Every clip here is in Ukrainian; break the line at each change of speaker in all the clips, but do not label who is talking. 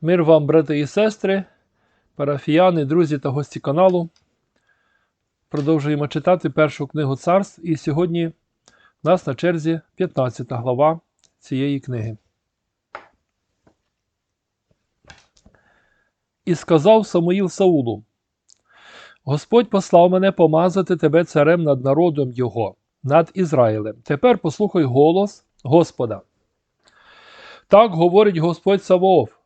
Мир вам, брати і сестри, парафіяни, друзі та гості каналу. Продовжуємо читати першу книгу царств, і сьогодні в нас на черзі 15 глава цієї книги. І сказав Самуїл Саулу: Господь послав мене помазати тебе царем над народом Його, над Ізраїлем. Тепер послухай голос Господа. Так говорить Господь Савоов.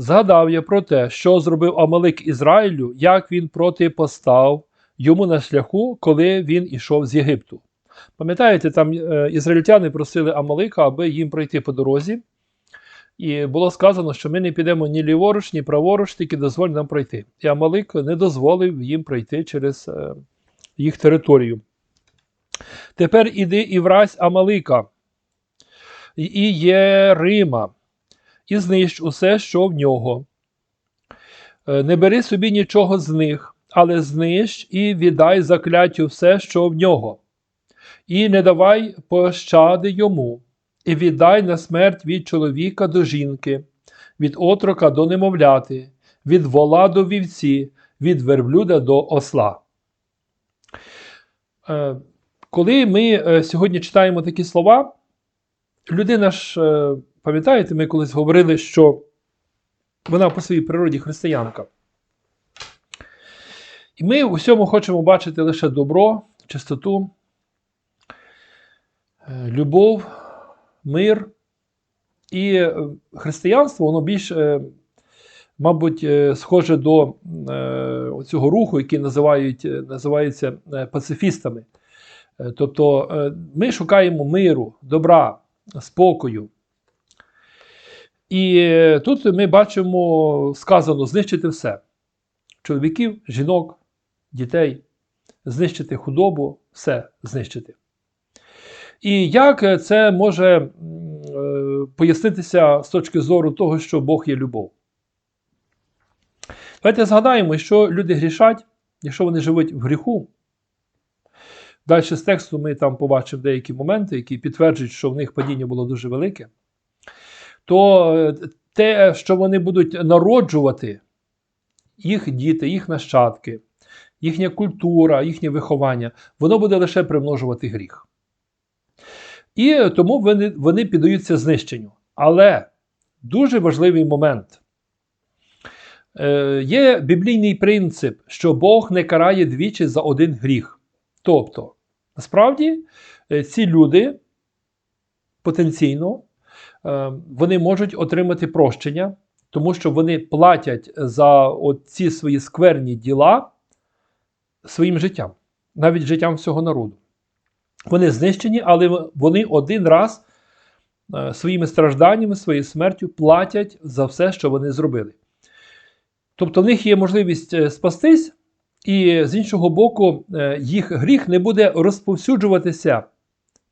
Згадав я про те, що зробив Амалик Ізраїлю, як він протипостав йому на шляху, коли він ішов з Єгипту. Пам'ятаєте, там е, ізраїльтяни просили Амалика, аби їм пройти по дорозі. І було сказано, що ми не підемо ні ліворуч, ні праворуч, тільки дозволь нам пройти. І Амалик не дозволив їм пройти через е, їх територію. Тепер іди і вразь Амалика, і є Рима, і знищ усе, що в нього. Е, Не бери собі нічого з них, але знищ і віддай закляттю все, що в нього, і не давай пощади йому, і віддай на смерть від чоловіка до жінки, від отрока до немовляти, від вола до вівці, від верблюда до осла. Е, Коли ми е, сьогодні читаємо такі слова, людина ж, пам'ятаєте, ми колись говорили, що вона по своїй природі християнка. І ми у всьому хочемо бачити лише добро, чистоту, е, любов, мир. І е, християнство, воно більш, е, мабуть, схоже до цього руху, який називають, називається пацифістами. Тобто ми шукаємо миру, добра, спокою. І тут ми бачимо сказано знищити все: чоловіків, жінок, дітей, знищити худобу, все знищити. І як це може е, пояснитися з точки зору того, що Бог є любов? Давайте згадаємо, що люди грішать, якщо вони живуть в гріху. Далі з тексту ми там побачимо деякі моменти, які підтверджують, що в них падіння було дуже велике. То е, те, що вони будуть народжувати, їх діти, їх нащадки, їхня культура, їхнє виховання, воно буде лише примножувати гріх. І тому вони, вони піддаються знищенню. Але дуже важливий момент. Е, Є біблійний принцип, що Бог не карає двічі за один гріх. Тобто, насправді, е, ці люди потенційно вони можуть отримати прощення, тому що вони платять за ці свої скверні діла своїм життям, навіть життям всього народу. Вони знищені, але вони один раз е, своїми стражданнями, своєю смертю платять за все, що вони зробили. Тобто в них є можливість е, спастись, і з іншого боку, е, їх гріх не буде розповсюджуватися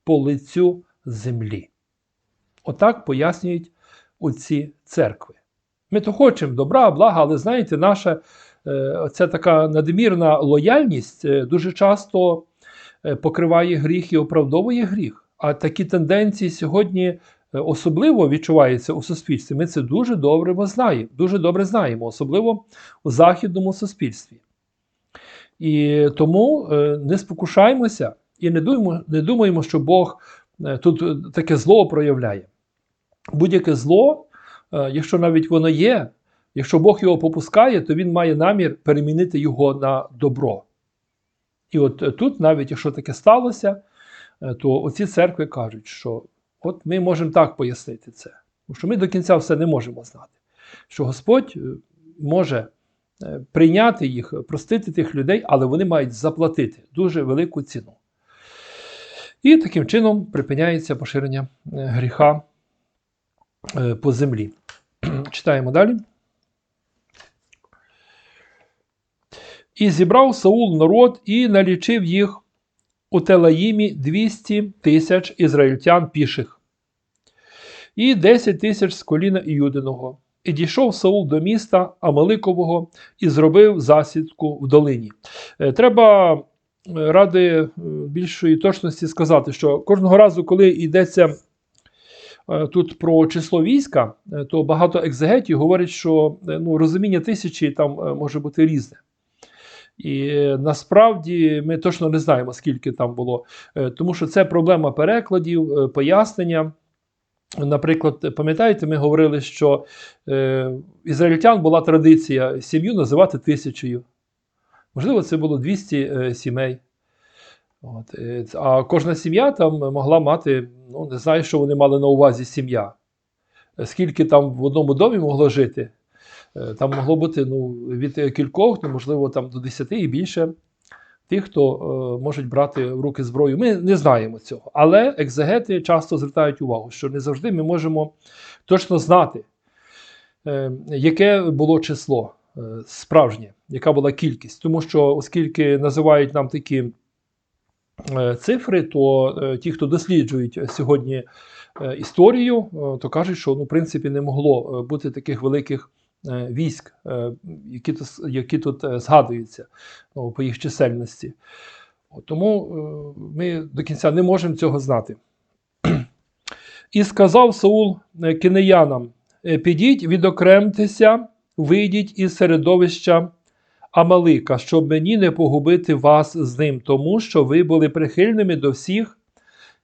по лицю землі. Отак пояснюють оці церкви. Ми то хочемо добра, блага, але знаєте, наша е, ця така надмірна лояльність е, дуже часто е, покриває гріх і оправдовує гріх. А такі тенденції сьогодні особливо відчуваються у суспільстві. Ми це дуже добре знаємо, дуже добре знаємо, особливо у західному суспільстві. І тому не спокушаємося і не думаємо, не думаємо, що Бог тут таке зло проявляє. Будь-яке зло, е, якщо навіть воно є, якщо Бог його попускає, то він має намір перемінити його на добро. І от е, тут, навіть якщо таке сталося, е, то оці церкви кажуть, що от ми можемо так пояснити це. Тому що ми до кінця все не можемо знати. Що Господь може прийняти їх, простити тих людей, але вони мають заплатити дуже велику ціну. І таким чином припиняється поширення гріха по землі. Читаємо далі. І зібрав Саул народ і налічив їх у Телаїмі 200 тисяч ізраїльтян піших, і 10 тисяч з коліна Іюдиного. І дійшов Саул до міста Амаликового і зробив засідку в долині. Е, Треба е, ради е, більшої точності сказати, що кожного разу, коли йдеться е, тут про число війська, е, то багато екзегетів говорять, що е, ну, розуміння тисячі там е, може бути різне. І е, насправді ми точно не знаємо, скільки там було, Е, тому що це проблема перекладів, е, пояснення. Наприклад, пам'ятаєте, ми говорили, що е, ізраїльтян була традиція сім'ю називати тисячею. Можливо, це було 200 е, сімей. От, е, а кожна сім'я там могла мати, ну не знаю, що вони мали на увазі сім'я. Скільки там в одному домі могло жити, Е, там могло бути ну, від кількох, ну, можливо, там до 10 і більше тих, хто е, можуть брати в руки зброю. Ми не знаємо цього. Але екзегети часто звертають увагу, що не завжди ми можемо точно знати, е, яке було число е, справжнє, яка була кількість. Тому що, оскільки називають нам такі цифри, то е, ті, хто досліджують сьогодні е, історію, е, то кажуть, що ну, в принципі не могло е, бути таких великих е, військ, е, які, тут- які тут е, згадуються ну, по їх чисельності. Тому е, ми до кінця не можемо цього знати. І сказав Саул е, кінеянам: «Е, підіть, відокремтеся, вийдіть із середовища Амалика, щоб мені не погубити вас з ним, тому що ви були прихильними до всіх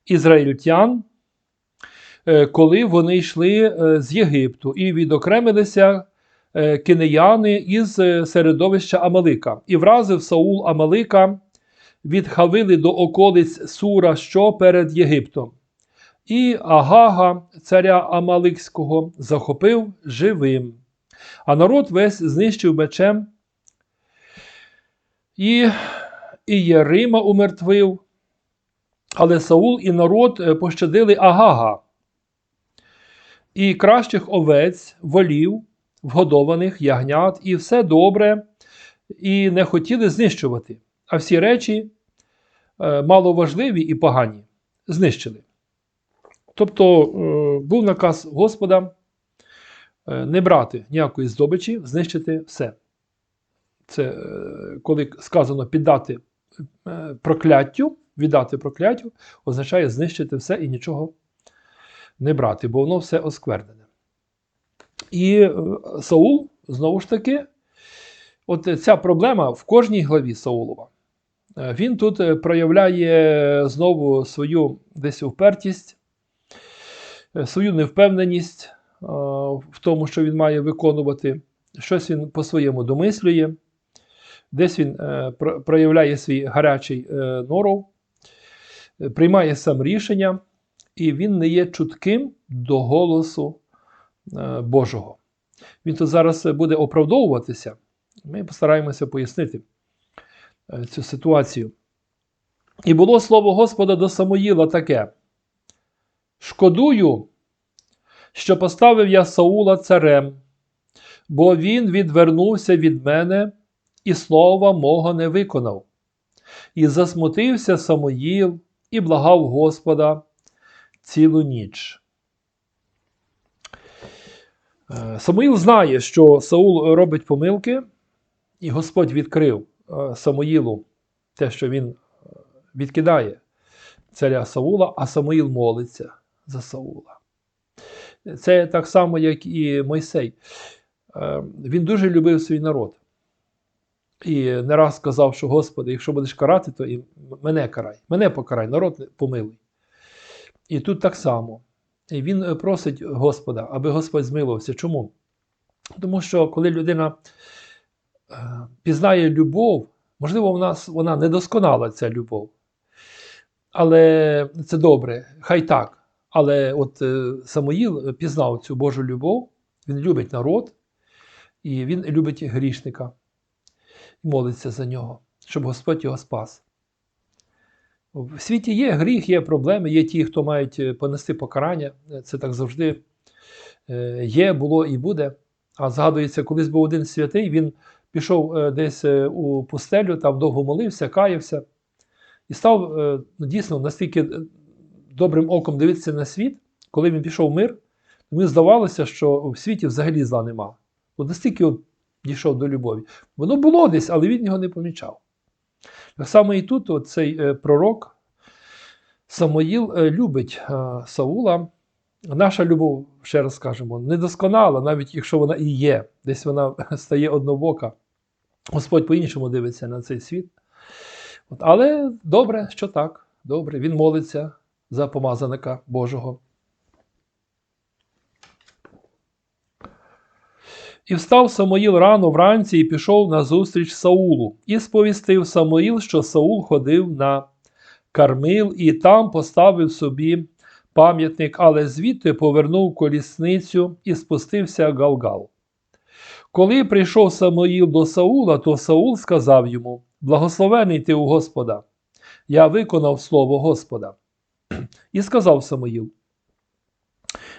ізраїльтян, е, коли вони йшли е, з Єгипту, і відокремилися е, кинеяни із середовища Амалика. І вразив Саул Амалика від Хавили до околиць Сура, що перед Єгиптом. І Агага, царя Амаликського, захопив живим. А народ весь знищив мечем. І Ієрима умертвив. Але Саул і народ е, пощадили Агага. І кращих овець, волів, вгодованих, ягнят, і все добре, і не хотіли знищувати. А всі речі е, маловажливі і погані знищили. Тобто е, був наказ Господа не брати ніякої здобичі, знищити все. Це е, коли сказано піддати е, прокляттю, віддати прокляттю, означає знищити все і нічого не брати, бо воно все осквернене. І е, Саул, знову ж таки, от ця проблема в кожній главі Саулова. Він тут проявляє знову свою десь впертість, свою невпевненість в тому, що він має виконувати. Щось він по-своєму домислює, десь він е, проявляє свій гарячий е, норов, е, приймає сам рішення, і він не є чутким до голосу Божого. Він тут зараз буде оправдовуватися. Ми постараємося пояснити цю ситуацію. І було слово Господа до Самоїла таке: Шкодую, що поставив я Саула царем, бо він відвернувся від мене і слова мого не виконав. І засмутився Самоїл і благав Господа цілу ніч. Е, Самуїл знає, що Саул робить помилки, і Господь відкрив е, Самуїлу те, що він е, відкидає царя Саула, а Самуїл молиться за Саула. Це так само, як і Мойсей. Він дуже любив свій народ. І не раз сказав, що Господи, якщо будеш карати, то і мене карай, мене покарай, народ помилуй. І тут так само. І він е, просить Господа, аби Господь змилувався. Чому? Тому що коли людина е, пізнає любов, можливо, в нас вона недосконала, ця любов. Але це добре, хай так. Але от е, Самоїл пізнав цю Божу любов, він любить народ, і він любить грішника молиться за нього, щоб Господь його спас. В світі є гріх, є проблеми, є ті, хто мають е, понести покарання. Це так завжди е, є, було і буде. А згадується, колись був один святий, він пішов е, десь е, у пустелю, там довго молився, каявся і став е, ну, дійсно настільки е, добрим оком дивитися на світ, коли він пішов в мир, йому здавалося, що в світі взагалі зла нема. От настільки от дійшов до любові. Воно було десь, але він його не помічав. Так само і тут цей е, пророк Самоїл е, любить е, Саула, наша любов, ще раз скажемо, недосконала, навіть якщо вона і є, десь вона стає однобока. Господь по-іншому дивиться на цей світ. От, але добре, що так, добре, він молиться за помазаника Божого. І встав Самоїл рано вранці і пішов на зустріч Саулу, і сповістив Самоїл, що Саул ходив на Кармил і там поставив собі пам'ятник, але звідти повернув колісницю і спустився Галгал. Коли прийшов Самоїл до Саула, то Саул сказав йому: Благословений ти у Господа, я виконав слово Господа. І сказав Самоїл: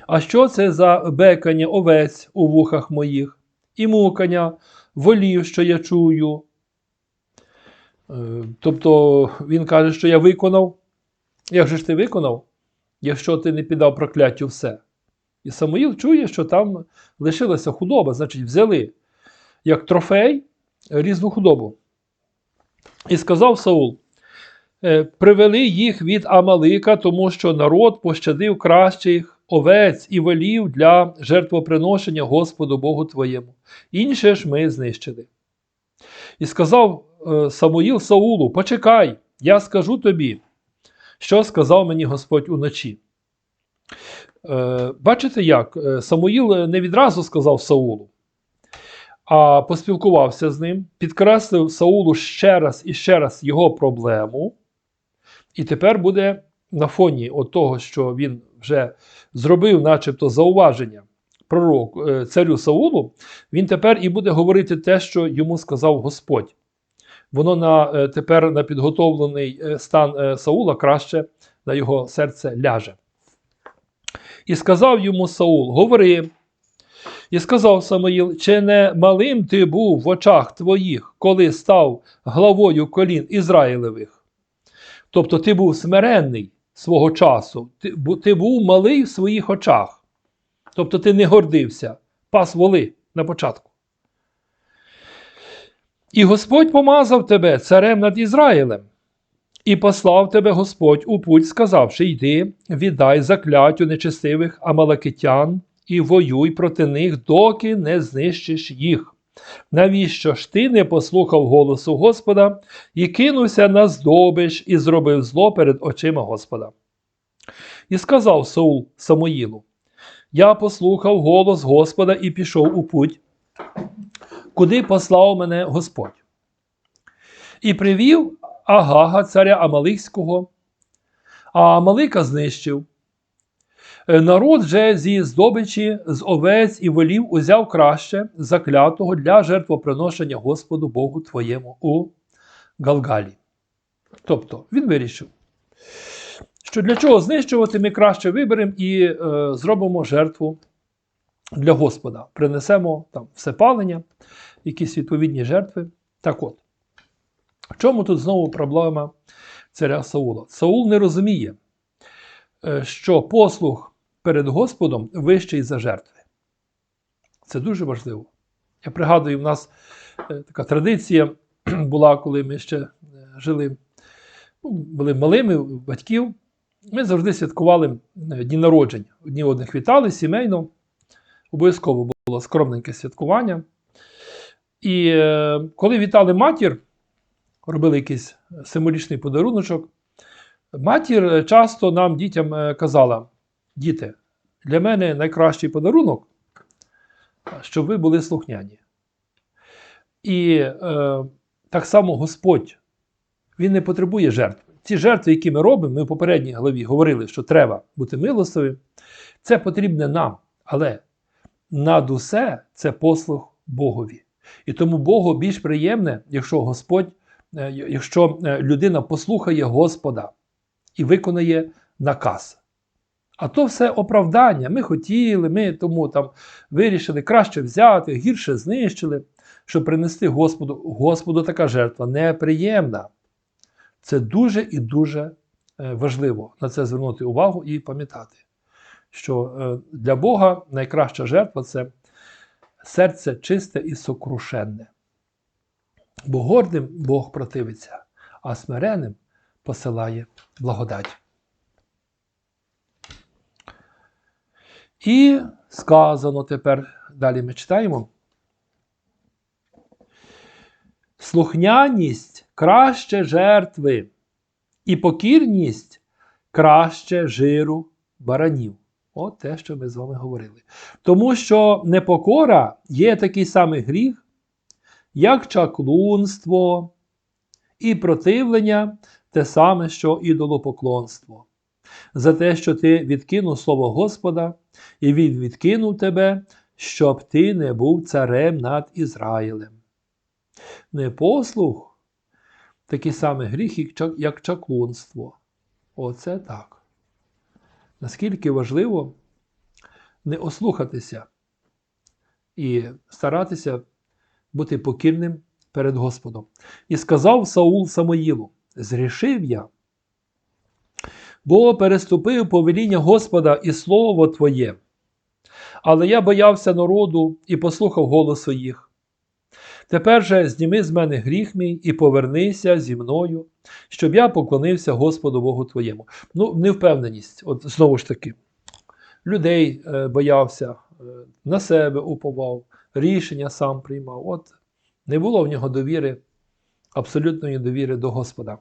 А що це за бекання овець у вухах моїх, і мукання волів, що я чую? Е, Тобто він каже, що я виконав. Як же ж ти виконав, якщо ти не піддав прокляттю все? І Самуїл чує, що там лишилася худоба, значить, взяли як трофей різну худобу. І сказав Саул: «Е, привели їх від Амалика, тому що народ пощадив кращих овець і волів для жертвоприношення Господу Богу твоєму. Інше ж ми знищили. І сказав е, Самуїл Саулу: Почекай, я скажу тобі, що сказав мені Господь уночі. Е, Бачите як? Е, Самуїл не відразу сказав Саулу, а поспілкувався з ним, підкреслив Саулу ще раз і ще раз його проблему. І тепер буде на фоні от того, що він вже зробив, начебто, зауваження пророк е, царю Саулу, він тепер і буде говорити те, що йому сказав Господь. Воно на, е, тепер на підготовлений е, стан Саула краще на його серце ляже. І сказав йому Саул: Говори. І сказав Самоїл, чи не малим ти був в очах твоїх, коли став главою колін Ізраїлевих? Тобто ти був смиренний свого часу, ти, бу- ти був малий в своїх очах. Тобто ти не гордився, пас воли на початку. І Господь помазав тебе царем над Ізраїлем. І послав тебе Господь у путь, сказавши: Йди, віддай закляттю нечестивих амалакитян і воюй проти них, доки не знищиш їх. Навіщо ж ти не послухав голосу Господа і кинувся на здобич і зробив зло перед очима Господа? І сказав Саул Самоїлу: Я послухав голос Господа і пішов у путь, куди послав мене Господь. І привів Агага, царя Амаликського, а Амалика знищив. Е, Народ же зі здобичі, з овець і волів узяв краще заклятого для жертвоприношення Господу Богу твоєму у Галгалі. Тобто він вирішив, що для чого знищувати, ми краще виберемо і е, зробимо жертву для Господа. Принесемо там всепалення, якісь відповідні жертви. Так от. В чому тут знову проблема царя Саула? Саул не розуміє, е, що послуг перед Господом вищий за жертви. Це дуже важливо. Я пригадую, в нас е, така традиція була, коли ми ще е, жили, ну, були малими батьків. Ми завжди святкували е, дні народження. Одні одних вітали сімейно. Обов'язково було скромненьке святкування. І коли вітали матір, робили якийсь символічний подаруночок. Матір часто нам дітям казала: діти, для мене найкращий подарунок, щоб ви були слухняні. І е, так само Господь, Він не потребує жертв. Ці жертви, які ми робимо, ми в попередній главі говорили, що треба бути милостивим. Це потрібне нам. Але над усе це послуг Богові. І тому Богу більш приємне, якщо Господь е, якщо е, людина послухає Господа і виконає наказ. А то все оправдання. Ми хотіли, ми тому там вирішили краще взяти, гірше знищили, щоб принести Господу. Господу така жертва неприємна. Це дуже і дуже е, важливо на це звернути увагу і пам'ятати, що е, для Бога найкраща жертва це серце чисте і сокрушенне. Бо гордим Бог противиться, а смиренним посилає благодать. І сказано тепер, далі ми читаємо. Слухняність краще жертви, і покірність краще жиру баранів. От те, що ми з вами говорили. Тому що непокора є такий самий гріх, як чаклунство і противлення те саме, що ідолопоклонство. За те, що ти відкинув слово Господа, і він відкинув тебе, щоб ти не був царем над Ізраїлем. Непослух такий самий гріх, як як чаклунство. Оце так. Наскільки важливо не ослухатися і старатися бути покірним перед Господом. І сказав Саул Самоїлу: Зрішив я, бо переступив повеління Господа і слово Твоє. Але я боявся народу і послухав голосу їх. Тепер же зніми з мене гріх мій і повернися зі мною, щоб я поклонився Господу Богу Твоєму. Ну, невпевненість, от знову ж таки, людей е, боявся, е, на себе уповав, рішення сам приймав. От не було в нього довіри, абсолютної довіри до Господа.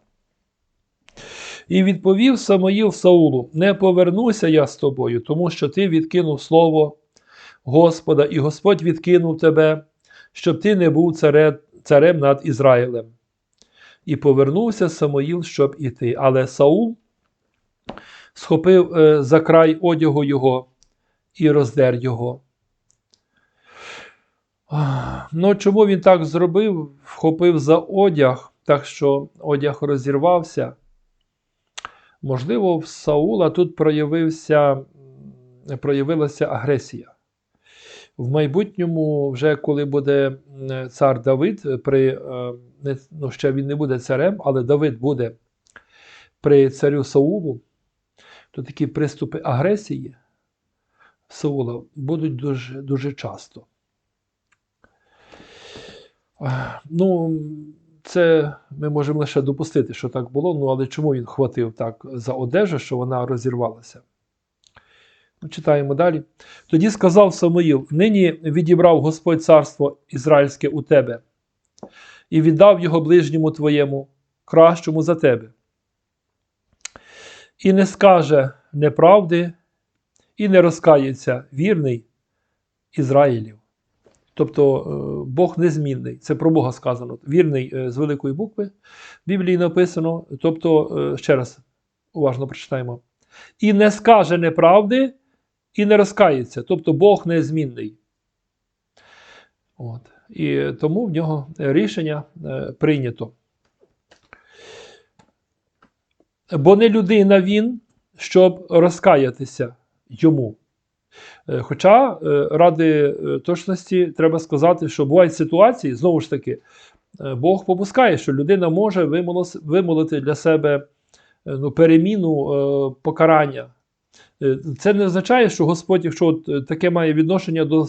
І відповів Самоїл Саулу: Не повернуся я з тобою, тому що ти відкинув слово Господа, і Господь відкинув тебе, щоб ти не був царе, царем над Ізраїлем. І повернувся Самоїл, щоб іти. Але Саул схопив е, за край одягу його і роздер його. Ну, чому він так зробив? Вхопив за одяг, так що одяг розірвався. Можливо, в Саула тут проявився, проявилася агресія. В майбутньому, вже коли буде цар Давид, при, е, ну, ще він не буде царем, але Давид буде при царю Саулу, то такі приступи агресії Саула будуть дуже, дуже часто. Ну, це ми можемо лише допустити, що так було. Ну, але чому він хватив так за одежу, що вона розірвалася? Ну, читаємо далі. Тоді сказав Самуїл: Нині відібрав Господь царство Ізраїльське у тебе і віддав його ближньому твоєму, кращому за тебе. І не скаже неправди, і не розкається вірний Ізраїлів. Тобто е, Бог незмінний. Це про Бога сказано. Вірний е, з великої букви. В Біблії написано. Тобто, е, ще раз уважно прочитаємо. І не скаже неправди, і не розкається. Тобто Бог незмінний. От. І тому в нього рішення прийнято. Бо не людина він, щоб розкаятися йому. Е, Хоча е, ради е, точності треба сказати, що бувають ситуації, знову ж таки, Бог попускає, що людина може вимолити для себе ну, переміну покарання. Це не означає, що Господь, якщо от таке має відношення до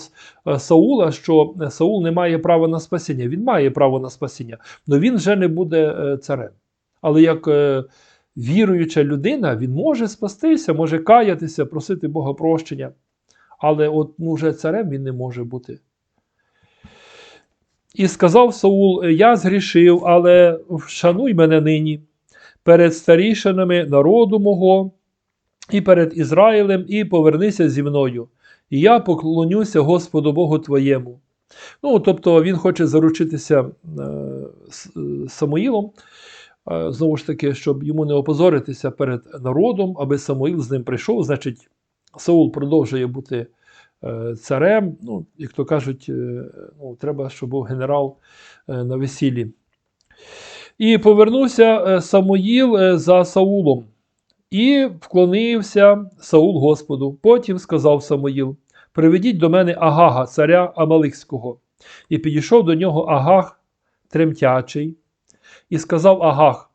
Саула, що Саул не має права на спасіння. Він має право на спасіння, але він вже не буде царем. Але як віруюча людина, він може спастися, може каятися, просити Бога прощення. Але от ну, вже царем він не може бути. І сказав Саул: Я згрішив, але вшануй мене нині перед старішинами народу мого і перед Ізраїлем, і повернися зі мною. І я поклонюся Господу Богу твоєму. Ну, тобто він хоче заручитися е, Самуїлом, е, знову ж таки, щоб йому не опозоритися перед народом, аби Самуїл з ним прийшов. Значить, Саул продовжує бути царем. Ну, як то кажуть, е, ну, треба, щоб був генерал е, на весіллі. І повернувся е, Самуїл е, за Саулом. І вклонився Саул Господу. Потім сказав Самуїл: Приведіть до мене Агага, царя Амаликського. І підійшов до нього Агаг тремтячий, і сказав Агаг: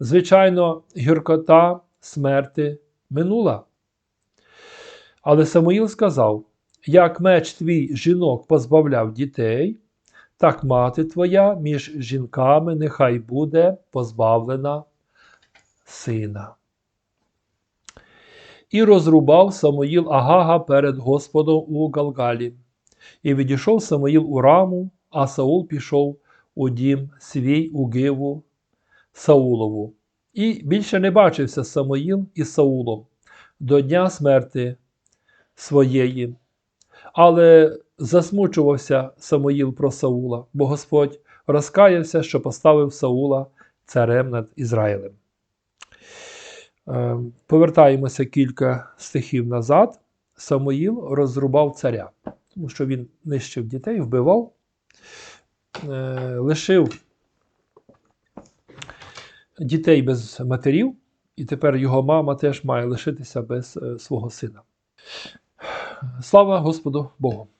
Звичайно, гіркота смерти минула. Але Самуїл сказав: Як меч твій жінок позбавляв дітей, так мати твоя між жінками нехай буде позбавлена сина. І розрубав Самоїл Агага перед Господом у Галгалі. І відійшов Самоїл у раму, а Саул пішов у дім свій у Гиву Саулову. І більше не бачився Самоїл із Саулом до дня смерти своєї. Але засмучувався Самоїл про Саула, бо Господь розкаявся, що поставив Саула царем над Ізраїлем. Е, Повертаємося кілька стихів назад. Самоїл розрубав царя, тому що він нищив дітей, вбивав, е, лишив дітей без матерів, і тепер його мама теж має лишитися без е, свого сина. Слава Господу Богу!